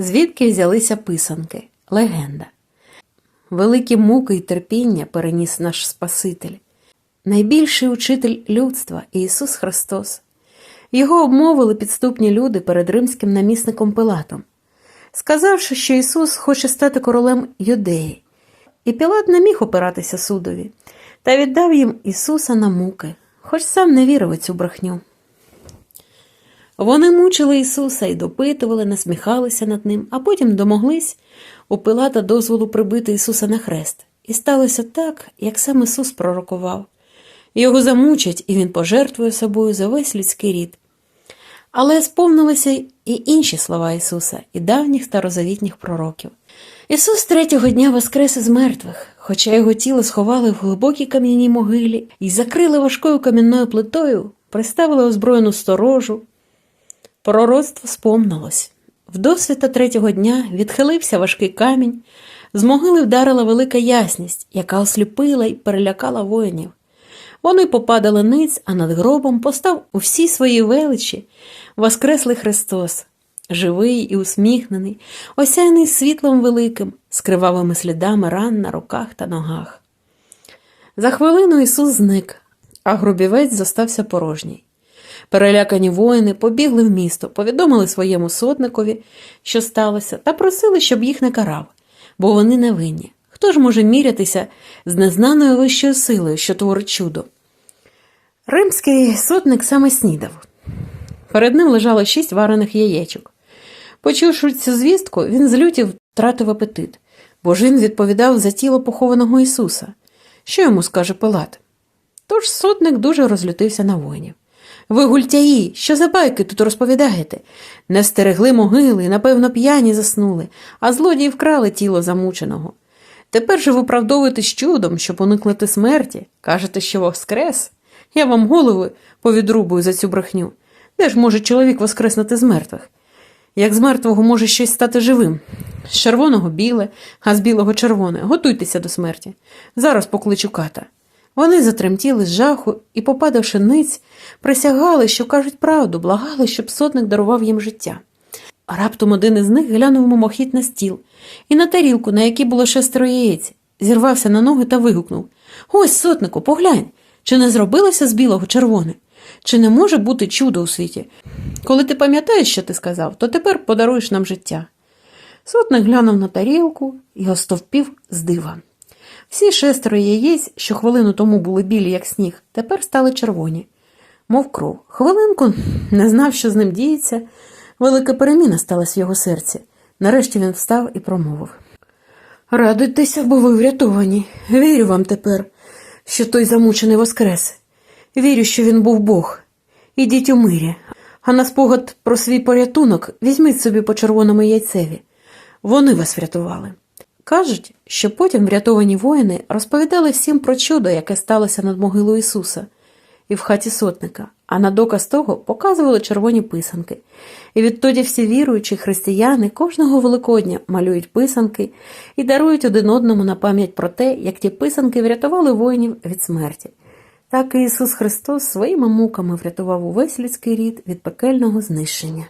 Звідки взялися писанки? Легенда. Великі муки й терпіння переніс наш Спаситель, найбільший учитель людства Ісус Христос. Його обмовили підступні люди перед римським намісником Пилатом, сказавши, що Ісус хоче стати королем Юдеї. І Пілат не міг опиратися судові, та віддав їм Ісуса на муки, хоч сам не вірив у цю брехню. Вони мучили Ісуса і допитували, насміхалися над ним, а потім домоглись у Пилата дозволу прибити Ісуса на хрест. І сталося так, як сам Ісус пророкував. Його замучать, і Він пожертвує собою за весь людський рід. Але сповнилися і інші слова Ісуса, і давніх старозавітніх пророків. Ісус третього дня воскрес із мертвих, хоча його тіло сховали в глибокій кам'яній могилі і закрили важкою кам'яною плитою, приставили озброєну сторожу. Пророцтво сповнилось. Вдосвіта третього дня відхилився важкий камінь, з могили вдарила велика ясність, яка осліпила й перелякала воїнів. Вони попадали ниць, а над гробом постав у всій своїй величі воскреслий Христос, живий і усміхнений, осяяний світлом великим, з кривавими слідами ран на руках та ногах. За хвилину Ісус зник, а гробівець зостався порожній. Перелякані воїни побігли в місто, повідомили своєму сотникові, що сталося, та просили, щоб їх не карав, бо вони не винні. Хто ж може мірятися з незнаною вищою силою, що творить чудо? Римський сотник саме снідав. Перед ним лежало шість варених яєчок. Почувши цю звістку, він з люті втратив апетит, бо ж він відповідав за тіло похованого Ісуса. Що йому скаже Пилат? Тож сотник дуже розлютився на воїнів. Ви гультяї, що за байки тут розповідаєте? Не стерегли могили, напевно, п'яні заснули, а злодії вкрали тіло замученого. Тепер же виправдовуєтесь чудом, щоб уникнути смерті. Кажете, що воскрес? Я вам голови повідрубую за цю брехню. Де ж може чоловік воскреснути з мертвих? Як з мертвого може щось стати живим? З червоного біле, а з білого червоне. Готуйтеся до смерті. Зараз покличу ката. Вони затремтіли з жаху і, попадавши ниць, присягали, що кажуть правду, благали, щоб сотник дарував їм життя. А раптом один із них глянув мимохідь на стіл і на тарілку, на якій було шестеро яєць, зірвався на ноги та вигукнув Ось, сотнику, поглянь, чи не зробилося з білого червоне? Чи не може бути чудо у світі? Коли ти пам'ятаєш, що ти сказав, то тепер подаруєш нам життя. Сотник глянув на тарілку і остовпів з дива. Всі шестеро яєць, що хвилину тому були білі, як сніг, тепер стали червоні, мов кров. Хвилинку не знав, що з ним діється. Велика переміна сталася в його серці. Нарешті він встав і промовив Радуйтеся, бо ви врятовані. Вірю вам тепер, що той замучений воскрес. Вірю, що він був Бог. Ідіть у мирі, а на спогад про свій порятунок візьміть собі по червоному яйцеві. Вони вас врятували. Кажуть, що потім врятовані воїни розповідали всім про чудо, яке сталося над могилою Ісуса і в хаті сотника, а на доказ того показували червоні писанки. І відтоді всі віруючі християни кожного Великодня малюють писанки і дарують один одному на пам'ять про те, як ті писанки врятували воїнів від смерті. Так і Ісус Христос своїми муками врятував увесь людський рід від пекельного знищення.